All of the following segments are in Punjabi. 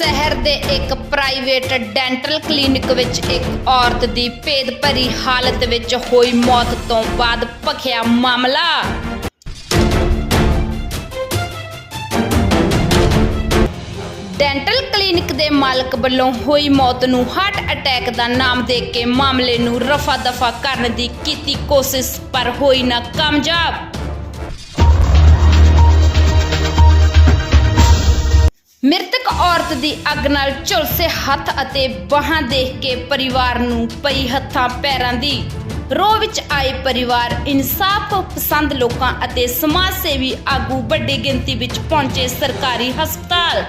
ਸ਼ਹਿਰ ਦੇ ਇੱਕ ਪ੍ਰਾਈਵੇਟ ਡੈਂਟਲ ਕਲੀਨਿਕ ਵਿੱਚ ਇੱਕ ਔਰਤ ਦੀ ਭੇਦ ਭਰੀ ਹਾਲਤ ਵਿੱਚ ਹੋਈ ਮੌਤ ਤੋਂ ਬਾਅਦ ਭਖਿਆ ਮਾਮਲਾ। ਡੈਂਟਲ ਕਲੀਨਿਕ ਦੇ ਮਾਲਕ ਵੱਲੋਂ ਹੋਈ ਮੌਤ ਨੂੰ ਹਾਰਟ ਅਟੈਕ ਦਾ ਨਾਮ ਦੇ ਕੇ ਮਾਮਲੇ ਨੂੰ ਰਫਾ ਦਫਾ ਕਰਨ ਦੀ ਕੀਤੀ ਕੋਸ਼ਿਸ਼, ਪਰ ਹੋਈ ਨਾ ਕਾਮਯਾਬ। ਮ੍ਰਿਤਕ ਔਰਤ ਦੀ ਅੱਗ ਨਾਲ ਝੁਲਸੇ ਹੱਥ ਅਤੇ ਬਾਹਾਂ ਦੇਖ ਕੇ ਪਰਿਵਾਰ ਨੂੰ ਪਈ ਹੱਥਾਂ ਪੈਰਾਂ ਦੀ ਰੋਹ ਵਿੱਚ ਆਏ ਪਰਿਵਾਰ ਇਨਸਾਫ ਪਸੰਦ ਲੋਕਾਂ ਅਤੇ ਸਮਾਜ ਸੇਵੀ ਆਗੂ ਵੱਡੀ ਗਿਣਤੀ ਵਿੱਚ ਪਹੁੰਚੇ ਸਰਕਾਰੀ ਹਸਪਤਾਲ।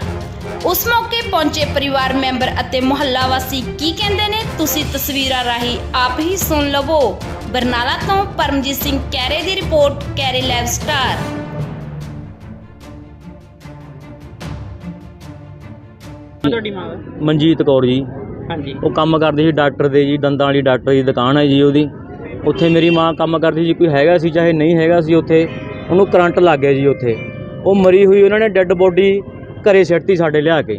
ਉਸ ਮੌਕੇ ਪਹੁੰਚੇ ਪਰਿਵਾਰ ਮੈਂਬਰ ਅਤੇ ਮੁਹੱਲਾ ਵਾਸੀ ਕੀ ਕਹਿੰਦੇ ਨੇ? ਤੁਸੀਂ ਤਸਵੀਰਾਂ ਰਾਹੀਂ ਆਪ ਹੀ ਸੁਣ ਲਵੋ। ਬਰਨਾਲਾ ਤੋਂ ਪਰਮਜੀਤ ਸਿੰਘ ਕੈਰੇ ਦੀ ਰਿਪੋਰਟ, ਕੈਰੇ ਲਾਈਵ ਸਟਾਰ। ਤੁਹਾਡੀ ਮਾਂ ਦਾ? ਮਨਜੀਤ ਕੌਰ ਜੀ। ਹਾਂਜੀ। ਉਹ ਕੰਮ ਕਰਦੀ ਸੀ ਡਾਕਟਰ ਦੇ ਜੀ ਦੰਦਾਂ ਵਾਲੀ ਡਾਕਟਰ ਦੀ ਦੁਕਾਨ ਹੈ ਜੀ ਉਹਦੀ। ਉੱਥੇ ਮੇਰੀ ਮਾਂ ਕੰਮ ਕਰਦੀ ਸੀ ਕੋਈ ਹੈਗਾ ਸੀ ਚਾਹੇ ਨਹੀਂ ਹੈਗਾ ਸੀ ਉੱਥੇ ਉਹਨੂੰ ਕਰੰਟ ਲੱਗ ਗਿਆ ਜੀ ਉੱਥੇ। ਉਹ ਮਰੀ ਹੋਈ ਉਹਨਾਂ ਨੇ ਡੈੱਡ ਬੋਡੀ ਘਰੇ ਸਿੱਟਤੀ ਸਾਡੇ ਲਿਆ ਕੇ।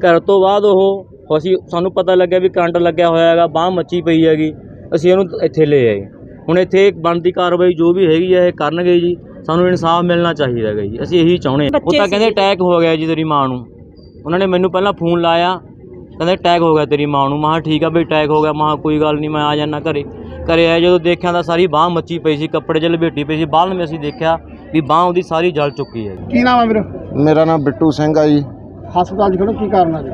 ਘਰ ਤੋਂ ਬਾਅਦ ਉਹ ਅਸੀਂ ਸਾਨੂੰ ਪਤਾ ਲੱਗਿਆ ਵੀ ਕਰੰਟ ਲੱਗਿਆ ਹੋਇਆ ਹੈਗਾ ਬਾਹ ਮੱਚੀ ਪਈ ਹੈਗੀ ਅਸੀਂ ਉਹਨੂੰ ਇੱਥੇ ਲੈ ਆਏ। ਹੁਣ ਇੱਥੇ ਬਣਦੀ ਕਾਰਵਾਈ ਜੋ ਵੀ ਹੈਗੀ ਹੈ ਇਹ ਕਰਨਗੇ ਜੀ। ਸਾਨੂੰ ਇਨਸਾਫ ਮਿਲਣਾ ਚਾਹੀਦਾ ਹੈਗਾ ਜੀ ਅਸੀਂ ਇਹੀ ਚਾਹੁੰਦੇ ਹਾਂ। ਉਹ ਤਾਂ ਕਹਿੰਦੇ ਅਟੈਕ ਹੋ ਗਿਆ ਜੀ ਤੇਰੀ ਮਾਂ ਨੂੰ। ਉਹਨਾਂ ਨੇ ਮੈਨੂੰ ਪਹਿਲਾਂ ਫੋਨ ਲਾਇਆ ਕਹਿੰਦੇ ਅਟੈਕ ਹੋ ਗਿਆ ਤੇਰੀ ਮਾਂ ਨੂੰ। ਮੈਂ ਠੀਕ ਆ ਬਈ ਅਟੈਕ ਹੋ ਗਿਆ। ਮੈਂ ਕੋਈ ਗੱਲ ਨਹੀਂ ਮੈਂ ਆ ਜਾਣਾ ਘਰੇ। ਘਰੇ ਆਇਆ ਜਦੋਂ ਦੇਖਿਆ ਤਾਂ ਸਾਰੀ ਬਾਹ ਮੱਚੀ ਪਈ ਸੀ ਕੱਪੜੇ 'ਚ ਲਪੇਟੀ ਪਈ ਸੀ। ਬਾਅਦ ਵਿੱਚ ਅਸੀਂ ਦੇਖਿਆ ਵੀ ਬਾਹ ਉਹਦੀ ਸਾਰੀ ਜਲ ਚੁੱਕੀ ਹੈ ਕੀ ਨਾਮ ਹੈ ਵੀਰ? ਮੇਰਾ ਨਾਮ ਬਿੱਟੂ ਸਿੰਘ ਆ ਜੀ। ਹਸਪਤਾਲ 'ਚ ਖੜੋ ਕੀ ਕਾਰਨ ਹੈ ਜੀ?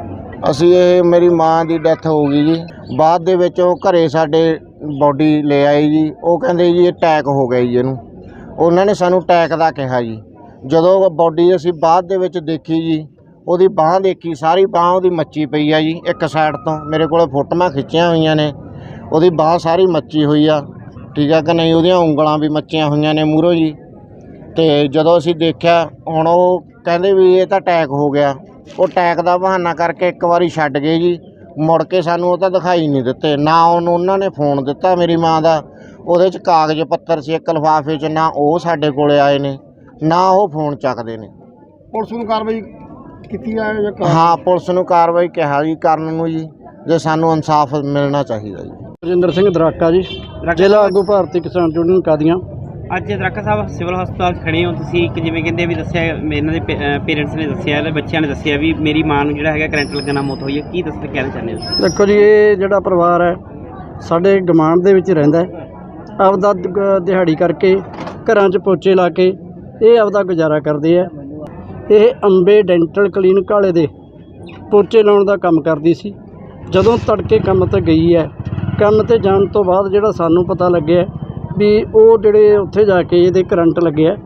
ਅਸੀਂ ਇਹ ਮੇਰੀ ਮਾਂ ਦੀ ਡੈਥ ਹੋ ਗਈ ਜੀ। ਬਾਅਦ ਦੇ ਵਿੱਚ ਉਹ ਘਰੇ ਸਾਡੇ ਬੋਡੀ ਲੈ ਆਏ ਜੀ। ਉਹ ਕਹਿੰਦੇ ਜੀ ਅਟੈਕ ਹੋ ਗਿਆ ਜੀ ਇਹਨੂੰ। ਉਹਨਾਂ ਨੇ ਸਾਨੂੰ ਅਟੈਕ ਦਾ ਕਿਹਾ ਜੀ। ਜਦੋਂ ਬੋਡੀ ਅਸੀਂ ਬਾਅਦ ਦੇ ਵਿੱਚ ਦੇਖੀ ਜੀ ਉਹਦੀ ਬਾਹ ਦੇਖੀ, ਸਾਰੀ ਬਾਹ ਉਹਦੀ ਮੱਚੀ ਪਈ ਆ ਜੀ, ਇੱਕ ਸਾਈਡ ਤੋਂ। ਮੇਰੇ ਕੋਲ ਫੋਟੋਆਂ ਖਿੱਚੀਆਂ ਹੋਈਆਂ ਨੇ। ਉਹਦੀ ਬਾਹ ਸਾਰੀ ਮੱਚੀ ਹੋਈ ਆ। ਠੀਕ ਆ ਕਿ ਨਹੀਂ? ਉਹਦੀਆਂ ਉਂਗਲਾਂ ਵੀ ਮੱਚੀਆਂ ਹੋਈਆਂ ਨੇ ਮੂਹਰੋਂ ਜੀ। ਤੇ ਜਦੋਂ ਅਸੀਂ ਦੇਖਿਆ, ਹੁਣ ਉਹ ਕਹਿੰਦੇ ਵੀ ਇਹ ਤਾਂ ਅਟੈਕ ਹੋ ਗਿਆ। ਉਹ ਅਟੈਕ ਦਾ ਬਹਾਨਾ ਕਰਕੇ ਇੱਕ ਵਾਰੀ ਛੱਡ ਗਏ ਜੀ। ਮੁੜ ਕੇ ਸਾਨੂੰ ਉਹ ਤਾਂ ਦਿਖਾਈ ਨਹੀਂ ਦਿੱਤੇ। ਨਾ ਉਹਨੂੰ ਉਹਨਾਂ ਨੇ ਫੋਨ ਦਿੱਤਾ ਮੇਰੀ ਮਾਂ ਦਾ। ਉਹਦੇ 'ਚ ਕਾਗਜ਼ ਪੱਤਰ ਸੀ, ਇੱਕ ਲਿਫਾਫੇ 'ਚ, ਨਾ ਉਹ ਸਾਡੇ ਕੋਲੇ ਆਏ ਨੇ, ਨਾ ਉਹ ਫੋਨ ਚੱਕਦੇ ਨੇ। ਪੁਲਿਸ ਨੂੰ ਕਾਰਵਾਈ ਕੀਤੀ ਜਾਏ ਜਾਂ ਕਾਰ- ਹਾਂ ਪੁਲਿਸ ਨੂੰ ਕਾਰਵਾਈ ਕਿਹਾ ਜੀ ਕਰਨ ਨੂੰ ਜੀ ਜੇ ਸਾਨੂੰ ਇਨਸਾਫ ਮਿਲਣਾ ਚਾਹੀਦਾ ਜੀ। ਰਜਿੰਦਰ ਸਿੰਘ ਦਰਾਕਾ ਜੀ ਜ਼ਿਲ੍ਹਾ ਆਗੂ ਭਾਰਤੀ ਕਿਸਾਨ ਯੂਨੀਅਨ ਕਾਦੀਆਂ। ਅੱਜ ਦਰਕਾ ਸਾਹਿਬ ਸਿਵਲ ਹਸਪਤਾਲ 'ਚ ਖੜੇ ਹੋ ਤੁਸੀਂ ਇੱਕ ਜਿਵੇਂ ਕਹਿੰਦੇ ਵੀ ਦੱਸਿਆ ਇਹਨਾਂ ਦੇ ਪੇਰੈਂਟਸ ਨੇ ਦੱਸਿਆ ਤੇ ਬੱਚਿਆਂ ਨੇ ਦੱਸਿਆ ਵੀ ਮੇਰੀ ਮਾਂ ਨੂੰ ਜਿਹੜਾ ਹੈਗਾ ਕਰੰਟ ਲੱਗਣ ਮੌਤ ਹੋਈ ਹੈ ਕੀ ਦੱਸਣਾ ਕਹਿਣਾ ਚਾਹੁੰਦੇ ਹੋ? ਦੇਖੋ ਜੀ ਇਹ ਜਿਹੜਾ ਪਰਿਵਾਰ ਹੈ ਸਾਡੇ ਗਮਾਂਡ ਦੇ ਵਿੱਚ ਰਹਿੰਦਾ ਹੈ। ਆਪਦਾ ਦ- ਦਿਹਾੜੀ ਕਰਕੇ ਘਰਾਂ 'ਚ ਪੋਚੇ ਲਾ ਕੇ ਇਹ ਆਪਦਾ ਗੁਜ਼ਾਰਾ ਕਰਦੇ ਆ ਇਹ ਅੰਬੇ ਡੈਂਟਲ ਕਲੀਨਿਕ ਵਾਲੇ ਦੇ ਪੋਚੇ ਲਾਉਣ ਦਾ ਕੰਮ ਕਰਦੀ ਸੀ। ਜਦੋਂ ਤੜਕੇ ਕੰਮ ਤੇ ਗਈ ਹੈ, ਕੰਮ ਤੇ ਜਾਣ ਤੋਂ ਬਾਅਦ ਜਿਹੜਾ ਸਾਨੂੰ ਪਤਾ ਲੱਗਿਆ ਵੀ ਉਹ ਜਿਹੜੇ ਉੱਥੇ ਜਾ ਕੇ ਇਹਦੇ ਕਰੰਟ ਲੱਗਿਆ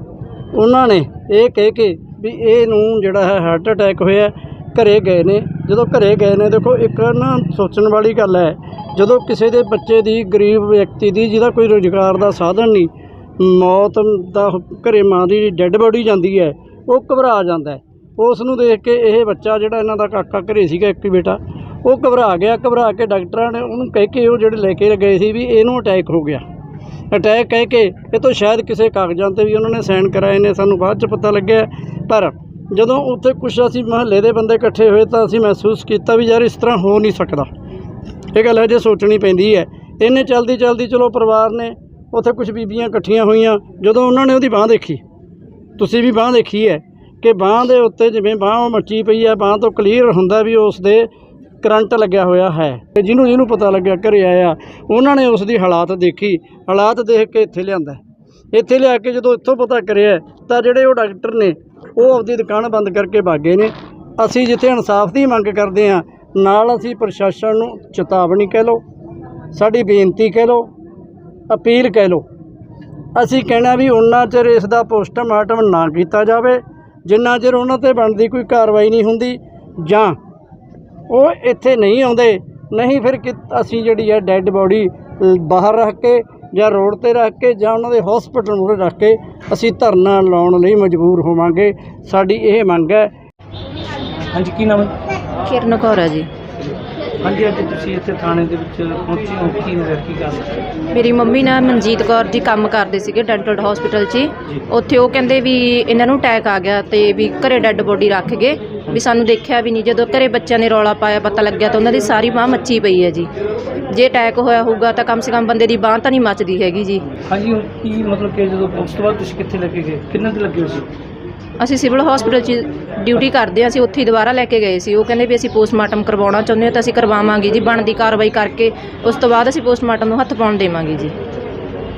ਉਹਨਾਂ ਨੇ ਇਹ ਕਹਿ ਕੇ ਵੀ ਇਹ ਨੂੰ ਜਿਹੜਾ ਹੈ ਹਾਰਟ ਅਟੈਕ ਹੋਇਆ, ਘਰੇ ਗਏ ਨੇ। ਜਦੋਂ ਘਰੇ ਗਏ ਨੇ, ਦੇਖੋ ਇੱਕ ਨਾ ਸੋਚਣ ਵਾਲੀ ਗੱਲ ਹੈ, ਜਦੋਂ ਕਿਸੇ ਦੇ ਬੱਚੇ ਦੀ ਗਰੀਬ ਵਿਅਕਤੀ ਦੀ ਜਿਹਦਾ ਕੋਈ ਰੋਜ਼ਗਾਰ ਦਾ ਸਾਧਨ ਨਹੀਂ, ਮੌਤ ਦਾ ਘਰੇ ਮਾਂ ਦੀ ਡੈੱਡ ਬੋਡੀ ਜਾਂਦੀ ਹੈ ਉਹ ਘਬਰਾ ਜਾਂਦਾ ਉਸ ਨੂੰ ਦੇਖ ਕੇ ਇਹ ਬੱਚਾ ਜਿਹੜਾ ਇਹਨਾਂ ਦਾ ਕਾਕਾ ਘਰੇ ਸੀਗਾ, ਇੱਕ ਬੇਟਾ, ਉਹ ਘਬਰਾ ਗਿਆ। ਘਬਰਾ ਕੇ ਡਾਕਟਰਾਂ ਨੇ ਉਹਨੂੰ ਕਹਿ ਕੇ ਉਹ ਜਿਹੜੇ ਲੈ ਕੇ ਗਏ ਸੀ ਵੀ ਇਹਨੂੰ ਅਟੈਕ ਹੋ ਗਿਆ। ਅਟੈਕ ਕਹਿ ਕੇ ਇਹ ਤੋਂ ਸ਼ਾਇਦ ਕਿਸੇ ਕਾਗਜ਼ਾਂ ਤੇ ਵੀ ਉਹਨਾਂ ਨੇ ਸਾਈਨ ਕਰਾਏ ਨੇ, ਸਾਨੂੰ ਬਾਅਦ ਚ ਪਤਾ ਲੱਗਿਆ। ਪਰ ਜਦੋਂ ਉੱਥੇ ਕੁਛ ਅਸੀਂ ਮਹੱਲੇ ਦੇ ਬੰਦੇ ਇਕੱਠੇ ਹੋਏ ਤਾਂ ਅਸੀਂ ਮਹਿਸੂਸ ਕੀਤਾ ਵੀ ਯਾਰ ਇਸ ਤਰ੍ਹਾਂ ਹੋ ਨਹੀਂ ਸਕਦਾ। ਇਹ ਗੱਲ ਅਜੇ ਸੋਚਣੀ ਪੈਂਦੀ ਹੈ। ਇਹਨੇ ਚਲਦੀ ਚਲਦੀ ਚਲੋ ਪਰਿਵਾਰ ਨੇ ਉੱਥੇ ਕੁਝ ਬੀਬੀਆਂ ਇਕੱਠੀਆਂ ਹੋਈਆਂ, ਜਦੋਂ ਉਹਨਾਂ ਨੇ ਉਹਦੀ ਬਾਹ ਦੇਖੀ ਤੁਸੀਂ ਵੀ ਬਾਹ ਦੇਖੀ ਹੈ ਕਿ ਬਾਹ ਦੇ ਉੱਤੇ ਜਿਵੇਂ ਬਾਹ ਮੱਚੀ ਪਈ ਹੈ, ਬਾਹ ਤੋਂ ਕਲੀਅਰ ਹੁੰਦਾ ਵੀ ਉਸ ਦੇ ਕਰੰਟ ਲੱਗਿਆ ਹੋਇਆ ਹੈ। ਤੇ ਜਿਹਨੂੰ ਜਿਹਨੂੰ ਪਤਾ ਲੱਗਿਆ ਘਰੇ ਆਇਆ, ਉਹਨਾਂ ਨੇ ਉਸ ਦੀ ਹਾਲਾਤ ਦੇਖੀ। ਹਾਲਾਤ ਦੇਖ ਕੇ ਇੱਥੇ ਲਿਆਂਦਾ ਇੱਥੇ ਲਿਆ ਕੇ ਜਦੋਂ ਇੱਥੋਂ ਪਤਾ ਕਰਿਆ, ਤਾਂ ਜਿਹੜੇ ਉਹ ਡਾਕਟਰ ਨੇ, ਉਹ ਆਪਦੀ ਦੁਕਾਨ ਬੰਦ ਕਰਕੇ ਭਾਗੇ ਨੇ। ਅਸੀਂ ਜਿੱਥੇ ਇਨਸਾਫ ਦੀ ਮੰਗ ਕਰਦੇ ਹਾਂ, ਨਾਲ ਅਸੀਂ ਪ੍ਰਸ਼ਾਸਨ ਨੂੰ ਚੇਤਾਵਨੀ ਕਹਿ ਲਓ, ਸਾਡੀ ਬੇਨਤੀ ਕਹਿ ਲਓ, ਅਪੀਲ ਕਹਿ ਲਓ ਅਸੀਂ ਕਹਿਣਾ ਵੀ ਉਹਨਾਂ ਚਿਰ ਇਸ ਦਾ ਪੋਸਟਮਾਰਟਮ ਨਾ ਕੀਤਾ ਜਾਵੇ ਜਿੰਨਾ ਚਿਰ ਉਹਨਾਂ ਤੇ ਬਣਦੀ ਕੋਈ ਕਾਰਵਾਈ ਨਹੀਂ ਹੁੰਦੀ ਜਾਂ ਉਹ ਇੱਥੇ ਨਹੀਂ ਆਉਂਦੇ ਨਹੀਂ ਫਿਰ ਕਿ ਅਸੀਂ ਜਿਹੜੀ ਹੈ ਡੈੱਡ ਬੋਡੀ ਬਾਹਰ ਰੱਖ ਕੇ ਜਾਂ ਰੋਡ ਤੇ ਰੱਖ ਕੇ ਜਾਂ ਉਹਨਾਂ ਦੇ ਹਸਪੀਟਲ ਮੂਹਰੇ ਰੱਖ ਕੇ ਅਸੀਂ ਧਰਨਾ ਲਾਉਣ ਲਈ ਮਜਬੂਰ ਹੋਵਾਂਗੇ। ਸਾਡੀ ਇਹ ਮੰਗ ਹੈ। ਹਾਂਜੀ ਕੀ ਨਾਮ ਹੈ? ਕਿਰਨ ਕੌਰ ਹੈ ਜੀ। ਹਾਂਜੀ ਅੱਜ ਤੁਸੀਂ ਇੱਥੇ ਥਾਣੇ ਦੇ ਵਿੱਚ ਪਹੁੰਚੇ ਹੋ। ਕੀ ਹੋਇਆ ਕੀ ਗੱਲ? ਮੇਰੀ ਮੰਮੀ ਨਾ ਮਨਜੀਤ ਕੌਰ ਜੀ ਕੰਮ ਕਰਦੇ ਸੀਗੇ ਡੈਂਟਲ ਹਸਪੀਟਲ 'ਚ ਹੀ। ਉੱਥੇ ਉਹ ਕਹਿੰਦੇ ਵੀ ਇਹਨਾਂ ਨੂੰ ਅਟੈਕ ਆ ਗਿਆ ਤੇ ਵੀ ਘਰੇ ਡੈੱਡ ਬੋਡੀ ਰੱਖ ਗਏ। ਵੀ ਸਾਨੂੰ ਦੇਖਿਆ ਵੀ ਨਹੀਂ। ਜਦੋਂ ਘਰੇ ਬੱਚਿਆਂ ਨੇ ਰੌਲਾ ਪਾਇਆ ਪਤਾ ਲੱਗਿਆ ਤਾਂ ਉਹਨਾਂ ਦੀ ਸਾਰੀ ਬਾਹ ਮੱਚੀ ਪਈ ਹੈ ਜੀ। ਜੇ ਅਟੈਕ ਹੋਇਆ ਹੋਊਗਾ ਤਾਂ ਕਮ ਸੇ ਕਮ ਬੰਦੇ ਦੀ ਬਾਹ ਤਾਂ ਨਹੀਂ ਮੱਚਦੀ ਹੈਗੀ ਜੀ। ਹਾਂਜੀ ਹੁਣ ਕੀ ਮਤਲਬ ਕਿ ਜਦੋਂ ਉਸ ਤੋਂ ਬਾਅਦ ਤੁਸੀਂ ਕਿੱਥੇ ਲੱਗੇ ਗਏ? ਕਿੰਨੇ ਦਿਨ ਲੱਗੇ ਹੋ ਸੀ? ਅਸੀਂ ਸਿਵਲ ਹਸਪੀਟਲ 'ਚ ਡਿਊਟੀ ਕਰਦੇ ਹਾਂ ਅਸੀਂ ਉੱਥੇ ਹੀ ਦੁਬਾਰਾ ਲੈ ਕੇ ਗਏ ਸੀ। ਉਹ ਕਹਿੰਦੇ ਵੀ ਅਸੀਂ ਪੋਸਟਮਾਰਟਮ ਕਰਵਾਉਣਾ ਚਾਹੁੰਦੇ ਹਾਂ ਤਾਂ ਅਸੀਂ ਕਰਵਾਵਾਂਗੇ ਜੀ। ਬਣਦੀ ਕਾਰਵਾਈ ਕਰਕੇ ਉਸ ਤੋਂ ਬਾਅਦ ਅਸੀਂ ਪੋਸਟਮਾਰਟਮ ਨੂੰ ਹੱਥ ਪਾਉਣ ਦੇਵਾਂਗੇ ਜੀ।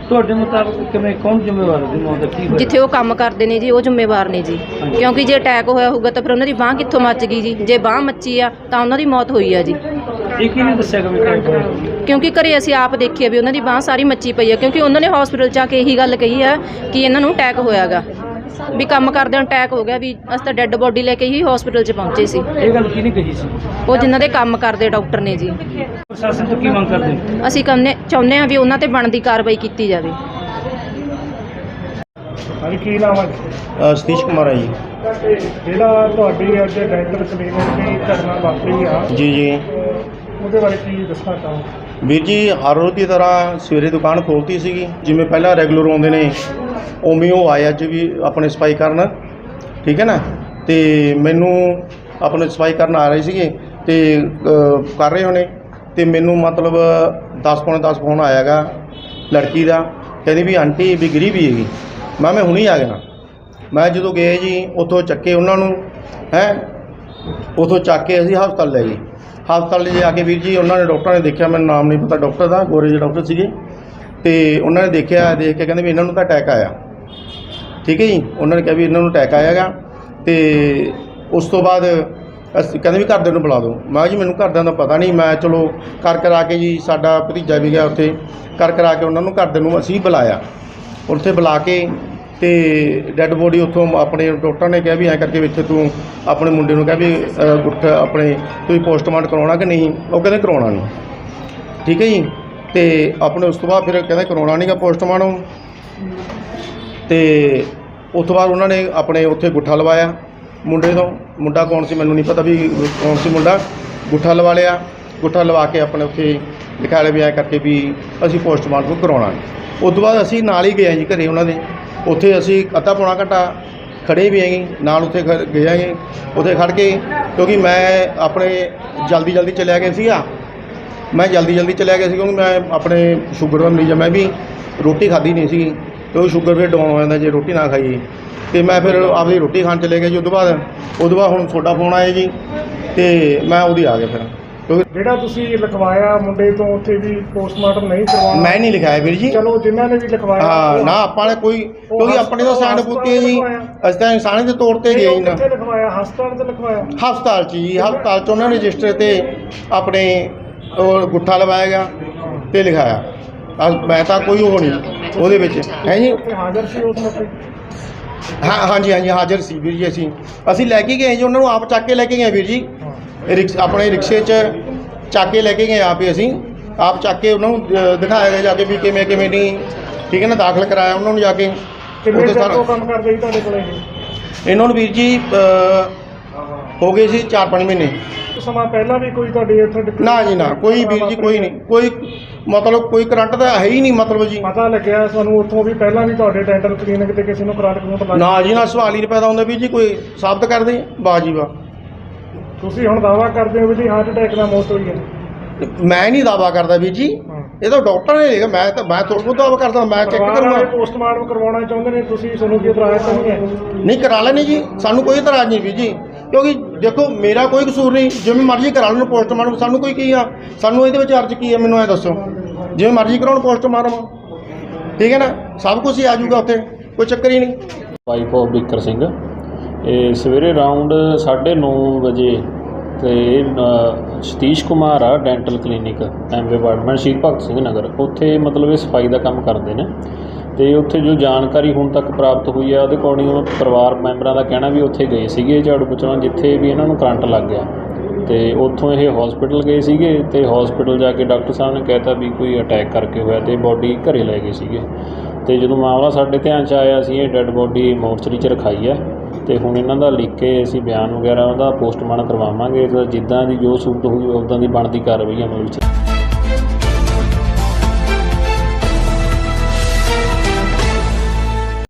ਤੁਹਾਡੇ ਮੁਤਾਬਕ ਕਿਵੇਂ ਕੌਣ ਜ਼ਿੰਮੇਵਾਰ ਹੈ ਮੌਤ ਦਾ? ਕੀ ਹੋਇਆ? ਜਿੱਥੇ ਉਹ ਕੰਮ ਕਰਦੇ ਨੇ ਜੀ ਉਹ ਜ਼ਿੰਮੇਵਾਰ ਨੇ ਜੀ। ਕਿਉਂਕਿ ਜੇ ਅਟੈਕ ਹੋਇਆ ਹੋਊਗਾ ਤਾਂ ਫਿਰ ਉਹਨਾਂ ਦੀ ਬਾਹ ਕਿੱਥੋਂ ਮੱਚ ਗਈ ਜੀ? ਜੇ ਬਾਹ ਮੱਚੀ ਆ ਤਾਂ ਉਹਨਾਂ ਦੀ ਮੌਤ ਹੋਈ ਆ ਜੀ। ਇਹ ਕਿਹਨੇ ਦੱਸਿਆ ਕਿ ਮੈਂ ਹੋਇਆ? ਕਿਉਂਕਿ ਘਰੇ ਅਸੀਂ ਆਪ ਦੇਖਿਆ ਵੀ ਉਹਨਾਂ ਦੀ ਬਾਹ ਸਾਰੀ ਮੱਚੀ ਪਈ ਆ ਕਿਉਂਕਿ ਉਹਨਾਂ ਨੇ ਹਸਪੀਟਲ 'ਚ ਆ ਕੇ ਇਹੀ ਗੱਲ ਕਹੀ ਆ ਕਿ ਇਹਨਾਂ ਨੂੰ ਅਟੈਕ ਹੋਇਆਗਾ। ਵੀ ਕੰਮ ਕਰਦਿਆਂ ਅਟੈਕ ਹੋ ਗਿਆ ਵੀ ਅਸੀਂ ਤਾਂ ਡੈੱਡ ਬੋਡੀ ਲੈ ਕੇ ਹੀ ਹਸਪੀਟਲ 'ਚ ਪਹੁੰਚੇ ਸੀ। ਇਹ ਗੱਲ ਕਿਹਨੇ ਕਹੀ ਸੀ? ਉਹ ਜਿਨ੍ਹਾਂ ਦੇ ਕੰਮ ਕਰਦੇ ਡਾਕਟਰ ਨੇ ਜੀ। ਪ੍ਰਸ਼ਾਸਨ ਤੋਂ ਕੀ ਮੰਗ ਕਰਦੇ ਹੋ? ਅਸੀਂ ਕਹਿੰਦੇ ਚਾਹੁੰਦੇ ਹਾਂ ਵੀ ਉਹਨਾਂ ਤੇ ਬਣਦੀ ਕਾਰਵਾਈ ਕੀਤੀ ਜਾਵੇ। ਹਾਂਜੀ ਕੀ ਨਾਮ ਹੈ? ਅ, ਸਤੀਸ਼ ਕੁਮਾਰ ਹੈ ਜੀ। ਜਿਹੜਾ ਤੁਹਾਡੀ ਅੱਜ ਡੈਂਟਲ ਕਲੀਨਿਕ ਦੀ ਘਟਨਾ ਵਾਪਰੀ ਆ ਜੀ ਜੀ। ਉਹਦੇ ਬਾਰੇ ਕੀ ਦੱਸਣਾ ਚਾਹੋ ਵੀਰ ਜੀ ਹਰ ਰੋਜ਼ ਦੀ ਤਰ੍ਹਾਂ ਸਵੇਰੇ ਦੁਕਾਨ ਖੋਲਤੀ ਸੀਗੀ ਜਿਵੇਂ ਪਹਿਲਾਂ ਰੈਗੂਲਰ ਆਉਂਦੇ ਨੇ। ਉਵੇਂ ਉਹ ਆਏ ਅੱਜ ਵੀ ਆਪਣੇ ਸਫ਼ਾਈ ਕਰਨ। ਠੀਕ ਹੈ ਨਾ? ਤੇ ਮੈਨੂੰ ਆਪਣੇ ਸਫ਼ਾਈ ਕਰਨ ਆ ਰਹੇ ਸੀਗੇ ਤੇ ਅ, ਕਰ ਰਹੇ ਹੋਣੇ। ਤੇ ਮੈਨੂੰ ਮਤਲਬ 10 ਪੌਣੇ 10 ਫੋਨ ਆਇਆਗਾ ਲੜਕੀ ਦਾ। ਕਹਿੰਦੀ ਵੀ ਆਂਟੀ ਵੀ ਗਿਰੀ ਵੀ ਹੈਗੀ। ਮੈਂ ਮੈਂ ਹੁਣੀ ਆ ਗਿਆ ਮੈਂ ਜਦੋਂ ਗਏ ਜੀ ਉੱਥੋਂ ਚੱਕੇ ਉਹਨਾਂ ਨੂੰ। ਹੈ? ਉਥੋਂ ਚੱਕ ਕੇ ਅਸੀਂ ਹਸਪਤਾਲ ਲੈ ਗਏ। ਹਸਪਤਾਲ ਲੈ ਜਾ ਕੇ ਵੀਰ ਜੀ ਉਹਨਾਂ ਨੇ ਡਾਕਟਰਾਂ ਨੇ ਦੇਖਿਆ ਮੈਨੂੰ ਨਾਮ ਨਹੀਂ ਪਤਾ ਡਾਕਟਰ ਦਾ ਗੋਰੇ ਜਿਹੇ ਡਾਕਟਰ ਸੀਗੇ। ਤੇ ਉਹਨਾਂ ਨੇ ਦੇਖਿਆ ਦੇਖ ਕੇ ਕਹਿੰਦੇ ਵੀ ਇਹਨਾਂ ਨੂੰ ਤਾਂ ਅਟੈਕ ਆਇਆ। ਠੀਕ ਹੈ ਜੀ? ਉਹਨਾਂ ਨੇ ਕਿਹਾ ਵੀ ਇਹਨਾਂ ਨੂੰ ਅਟੈਕ ਆਇਆਗਾ ਤੇ ਉਸ ਤੋਂ ਬਾਅਦ ਅਸੀਂ ਕਹਿੰਦੇ ਵੀ ਘਰਦਿਆਂ ਨੂੰ ਬੁਲਾ ਦਿਓ। ਮੈਂ ਕਿਹਾ ਜੀ ਮੈਨੂੰ ਘਰਦਿਆਂ ਦਾ ਪਤਾ ਨਹੀਂ। ਮੈਂ ਚਲੋ ਕਰ ਕਰਾ ਕੇ ਜੀ ਸਾਡਾ ਭਤੀਜਾ ਵੀ ਗਿਆ ਉੱਥੇ। ਕਰ ਕਰਾ ਕੇ ਉਹਨਾਂ ਨੂੰ ਘਰਦਿਆਂ ਨੂੰ ਅਸੀਂ ਬੁਲਾਇਆ। ਉੱਥੇ ਬੁਲਾ ਕੇ ਤੇ ਡੈੱਡ ਬੋਡੀ ਉੱਥੋਂ ਆਪਣੇ ਡਾਕਟਰ ਨੇ ਕਿਹਾ ਵੀ ਐਂ ਕਰਕੇ ਇੱਥੇ ਤੂੰ ਆਪਣੇ ਮੁੰਡੇ ਨੂੰ ਕਿਹਾ ਵੀ ਅ, ਗੁੱਠ ਆਪਣੇ ਤੁਸੀਂ ਪੋਸਟਮਾਰਟਮ ਕਰਾਉਣਾ ਕਿ ਨਹੀਂ? ਉਹ ਕਹਿੰਦੇ ਕਰਾਉਣਾ ਨਹੀਂ ਠੀਕ ਹੈ ਜੀ? ਤੇ ਆਪਣੇ ਉਸ ਤੋਂ ਬਾਅਦ ਫਿਰ ਕਹਿੰਦੇ ਕਰਾਉਣਾ ਨਹੀਂਗਾ ਪੋਸਟਮਾਰਟਮ। ਤੇ ਉਸ ਤੋਂ ਬਾਅਦ ਉਹਨਾਂ ਨੇ ਆਪਣੇ ਉੱਥੇ ਗੁੱਠਾ ਲਵਾਇਆ ਮੁੰਡੇ ਤੋਂ। ਮੁੰਡਾ ਕੌਣ ਸੀ ਮੈਨੂੰ ਨਹੀਂ ਪਤਾ ਵੀ ਕੌਣ ਸੀ ਮੁੰਡਾ। ਗੁੱਠਾ ਲਵਾ ਲਿਆ। ਗੁੱਠਾ ਲਵਾ ਕੇ ਆਪਣੇ ਉੱਥੇ ਲਿਖਾ ਲਿਆ ਵੀ ਐਂ ਕਰਕੇ ਵੀ ਅਸੀਂ ਪੋਸਟਮਾਰਟਮ ਕਰਾਉਣਾ। ਨਹੀਂ ਉਸ ਤੋਂ ਬਾਅਦ ਅਸੀਂ ਨਾਲ ਹੀ ਗਏ ਜੀ ਘਰੇ ਉਹਨਾਂ ਦੇ। ਉੱਥੇ ਅਸੀਂ ਅੱਧਾ ਪੌਣਾ ਘੰਟਾ ਖੜੇ ਵੀ ਹੈਗੇ। ਨਾਲ ਉੱਥੇ ਖ- ਗਏ ਹੈਗੇ। ਉੱਥੇ ਖੜ ਕੇ ਕਿਉਂਕਿ ਮੈਂ ਆਪਣੇ ਜਲਦੀ ਜਲਦੀ ਚਲਿਆ ਗਿਆ ਸੀਗਾ। ਮੈਂ ਜਲਦੀ ਜਲਦੀ ਚਲਿਆ ਗਿਆ ਸੀ ਕਿਉਂਕਿ ਮੈਂ ਆਪਣੇ ਸ਼ੂਗਰ ਦਾ ਮਰੀਜ਼ ਹਾਂ ਮੈਂ ਵੀ ਰੋਟੀ ਖਾਧੀ ਨਹੀਂ ਸੀ ਕਿਉਂਕਿ ਸ਼ੂਗਰ ਫਿਰ ਡਾਊਨ ਹੋ ਜਾਂਦਾ ਜੇ ਰੋਟੀ ਨਾ ਖਾਈਏ। ਤੇ ਮੈਂ ਫਿਰ ਆਪਣੀ ਰੋਟੀ ਖਾਣ ਚਲੇ ਗਿਆ ਜੀ ਉਸ ਤੋਂ ਬਾਅਦ। ਉਸ ਤੋਂ ਬਾਅਦ ਹੁਣ ਤੁਹਾਡਾ ਫੋਨ ਆਇਆ ਜੀ ਤੇ ਮੈਂ ਉਹਦੀ ਆ ਗਿਆ ਫਿਰ। ਜਿਹੜਾ ਤੁਸੀਂ ਲਿਖਵਾਇਆ ਮੁੰਡੇ ਤੋਂ ਉੱਥੇ ਵੀ ਪੋਸਟਮਾਰਟਮ ਨਹੀਂ ਕਰਵਾਉਣਾ। ਮੈਂ ਨਹੀਂ ਲਿਖਾਇਆ ਵੀਰ ਜੀ। ਚਲੋ ਜਿਨ੍ਹਾਂ ਨੇ ਵੀ ਲਿਖਵਾਇਆ ਹਾਂ ਉਹ- ਨਾ ਆਪਾਂ ਨੇ ਕੋਈ ਕਿਉਂਕਿ ਆਪਣੇ ਤਾਂ ਸੈਂਡ ਬੁੱਤੀ ਹੈ ਜੀ। ਅਸੀਂ ਤਾਂ ਇਨਸਾਨੀ ਦੇ ਤੌਰ ਤੇ ਗਏ ਉਹ ਨਾ। ਕਿੱਥੇ ਲਿਖਵਾਇਆ? ਹਸਪਤਾਲ 'ਚ ਲਿਖਵਾਇਆ। ਹਸਪਤਾਲ 'ਚ ਜੀ ਹਸਪਤਾਲ 'ਚ ਉਹਨਾਂ ਨੇ ਰਜਿਸਟਰ ਤੇ ਆਪਣੇ ਉਹ ਗੁੱਠਾ ਲਵਾਇਆ ਗਿਆ ਤੇ ਲਿਖਾਇਆ। ਅਸ- ਮੈਂ ਤਾਂ ਕੋਈ ਉਹ ਨਹੀਂ ਉਹਦੇ ਵਿੱਚ। ਹੈ ਜੀ? ਹਾਜ਼ਰ ਸੀ ਉਸ ਮੌਕੇ? ਹਾਂ ਹਾਂਜੀ ਹਾਂਜੀ ਹਾਜ਼ਰ ਸੀ ਵੀਰ ਜੀ ਅਸੀਂ। ਅਸੀਂ ਲੈ ਕੇ ਗਏ ਜੀ ਉਹਨਾਂ ਨੂੰ ਆਪ ਚੱਕ ਕੇ ਲੈ ਕੇ ਗਏ ਵੀਰ ਜੀ। ਰਿਕਸ਼ ਆਪਣੇ ਰਿਕਸ਼ੇ 'ਚ ਚੱਕ ਕੇ ਲੈ ਕੇ ਗਏ ਆਪ ਅਸੀਂ। ਆਪ ਚੱਕ ਕੇ ਉਹਨਾਂ ਨੂੰ ਅ, ਦਿਖਾਇਆ ਗਿਆ ਜਾ ਕੇ ਵੀ ਕਿਵੇਂ ਕਿਵੇਂ ਨਹੀਂ। ਠੀਕ ਹੈ ਨਾ ਦਾਖਲ ਕਰਾਇਆ ਉਹਨਾਂ ਨੂੰ ਜਾ ਕੇ। ਕਿੰਨੇ ਉੱਥੇ ਚਿਰ ਸਾਰਾ- ਤੋਂ ਕੰਮ ਕਰਦੇ ਸੀ ਤੁਹਾਡੇ ਕੋਲੇ? ਇਹ ਇਹਨਾਂ ਨੂੰ ਵੀਰ ਜੀ ਅ, ਹੋ ਗਏ ਸੀ 4-5 ਮਹੀਨੇ। ਸਮਾਂ ਪਹਿਲਾਂ ਵੀ ਕੋਈ ਤੁਹਾਡੀ ਇੱਥੇ ਡਿਕ- ਨਾ ਜੀ ਨਾ ਕੋਈ ਵੀਰ ਜੀ ਕੋਈ ਨਹੀਂ। ਕੋਈ ਮਤਲਬ ਕੋਈ ਕਰੰਟ ਤਾਂ ਹੈ ਹੀ ਨਹੀਂ ਮਤਲਬ ਜੀ। ਪਤਾ ਲੱਗਿਆ ਸਾਨੂੰ ਉੱਥੋਂ ਵੀ ਪਹਿਲਾਂ ਵੀ ਤੁਹਾਡੇ ਡੈਂਟਲ ਕਲੀਨਿਕ ਤੇ ਕਿਸੇ ਨੂੰ ਕਰੰਟ ਕਰੰਟ ਲੱਗ ਨਾ ਜੀ ਨਾ ਸਵਾਲ ਹੀ ਨਹੀਂ ਪੈਦਾ ਹੁੰਦਾ ਵੀਰ ਜੀ ਕੋਈ ਸਾਬਤ ਕਰਦੇ ਵਾਹ ਜੀ ਵਾਹ। ਤੁਸੀਂ ਹੁਣ ਦਾਵਾ ਕਰਦੇ ਹੋ ਵੀ ਜੀ ਹਾਰਟ ਅਟੈਕ ਨਾਲ ਮੌਤ ਹੋਈ ਹੈ। ਮੈਂ ਨਹੀਂ ਦਾਵਾ ਕਰਦਾ ਵੀਰ ਜੀ। ਹਾਂ। ਇਹ ਤਾਂ ਡਾਕਟਰ ਨੇ ਲਿਖਿਆ ਮੈਂ ਤਾਂ ਮੈਂ ਤੁਹਾਨੂੰ ਦਾਵਾ ਕਰਦਾ ਮੈਂ ਚੈੱਕ ਪਰਿਵਾਰ ਵਾਲੇ ਕਰੂੰਗਾ ਪੋਸਟਮਾਰਟਮ ਕਰਵਾਉਣਾ ਚਾਹੁੰਦੇ ਨੇ ਤੁਸੀਂ ਤੁਹਾਨੂੰ ਕੀ ਇਤਰਾਜ਼ ਤਾਂ ਨਹੀਂ ਹੈ? ਨਹੀਂ ਕਰਾ ਲੈਣੇ ਜੀ। ਸਾਨੂੰ ਕੋਈ ਇਤਰਾਜ਼ ਨਹੀਂ ਵੀਰ ਜੀ। ਕਿਉਂਕਿ ਦੇਖੋ, ਮੇਰਾ ਕੋਈ ਕਸੂਰ ਨਹੀਂ। ਜਿਵੇਂ ਮਰਜ਼ੀ ਕਰਾ ਲੈਣ ਪੋਸਟਮਾਰਟਮ। ਸਾਨੂੰ ਕੋਈ ਕੀ ਆ? ਸਾਨੂੰ ਇਹਦੇ ਵਿੱਚ ਅਰਜ਼ ਕੀ ਹੈ ਮੈਨੂੰ ਇਹ ਦੱਸੋ। ਜਿਵੇਂ ਮਰਜ਼ੀ ਕਰਾਉਣ, ਪੋਸਟਮਾਰਟਮ। ਠੀਕ ਹੈ ਨਾ? ਸਭ ਕੁਝ ਹੀ ਆ ਜਾਊਗਾ ਉੱਥੇ। ਕੋਈ ਚੱਕਰ ਹੀ ਨਹੀਂ। ਵਾਈਫ ਆਫ ਬਿੱਕਰ ਸਿੰਘ ਇਹ ਸਵੇਰੇ ਰਾਉਂਡ 9:30 ਵਜੇ ਤੇ ਸਤੀਸ਼ ਕੁਮਾਰ ਆ ਡੈਂਟਲ ਕਲੀਨਿਕ ਐਮਵੇ ਅਪਾਰਟਮੈਂਟ ਸ਼ਹੀਦ ਭਗਤ ਸਿੰਘ ਨਗਰ। ਉੱਥੇ ਮਤਲਬ ਇਹ ਸਫ਼ਾਈ ਦਾ ਕੰਮ ਕਰਦੇ ਨੇ। ਅਤੇ ਉੱਥੇ ਜੋ ਜਾਣਕਾਰੀ ਹੁਣ ਤੱਕ ਪ੍ਰਾਪਤ ਹੋਈ ਆ, ਉਹਦੇ ਅਕੋਰਡਿੰਗ ਪਰਿਵਾਰ ਮੈਂਬਰਾਂ ਦਾ ਕਹਿਣਾ ਵੀ ਉੱਥੇ ਗਏ ਸੀਗੇ ਝਾੜੂ ਪੁੱਛਣਾ ਜਿੱਥੇ ਵੀ ਇਹਨਾਂ ਨੂੰ ਕਰੰਟ ਲੱਗ ਗਿਆ। ਅਤੇ ਉੱਥੋਂ ਇਹ ਹਸਪੀਟਲ ਗਏ ਸੀਗੇ ਅਤੇ ਹਸਪੀਟਲ ਜਾ ਕੇ ਡਾਕਟਰ ਸਾਹਿਬ ਨੇ ਕਹਿਤਾ ਵੀ ਕੋਈ ਅਟੈਕ ਕਰਕੇ ਹੋਇਆ ਅਤੇ ਬੋਡੀ ਘਰ ਲੈ ਗਏ ਸੀਗੇ। ਅਤੇ ਜਦੋਂ ਮਾਮਲਾ ਸਾਡੇ ਧਿਆਨ 'ਚ ਆਇਆ, ਅਸੀਂ ਇਹ ਡੈੱਡ ਬੋਡੀ ਮੋਰਚਰੀ 'ਚ ਰਖਾਈ ਹੈ ਅਤੇ ਹੁਣ ਇਹਨਾਂ ਦਾ ਲਿਖ ਕੇ ਅਸੀਂ ਬਿਆਨ ਵਗੈਰਾ ਉਹਦਾ ਪੋਸਟਮਾਰਟਮ ਕਰਵਾਵਾਂਗੇ। ਤੇ ਜਿੱਦਾਂ ਦੀ ਜੋ ਸੂਰਤ ਹੋਈ ਉੱਦਾਂ ਦੀ ਬਣਦੀ ਕਾਰਵਾਈ ਅਮਲ ਵਿੱਚ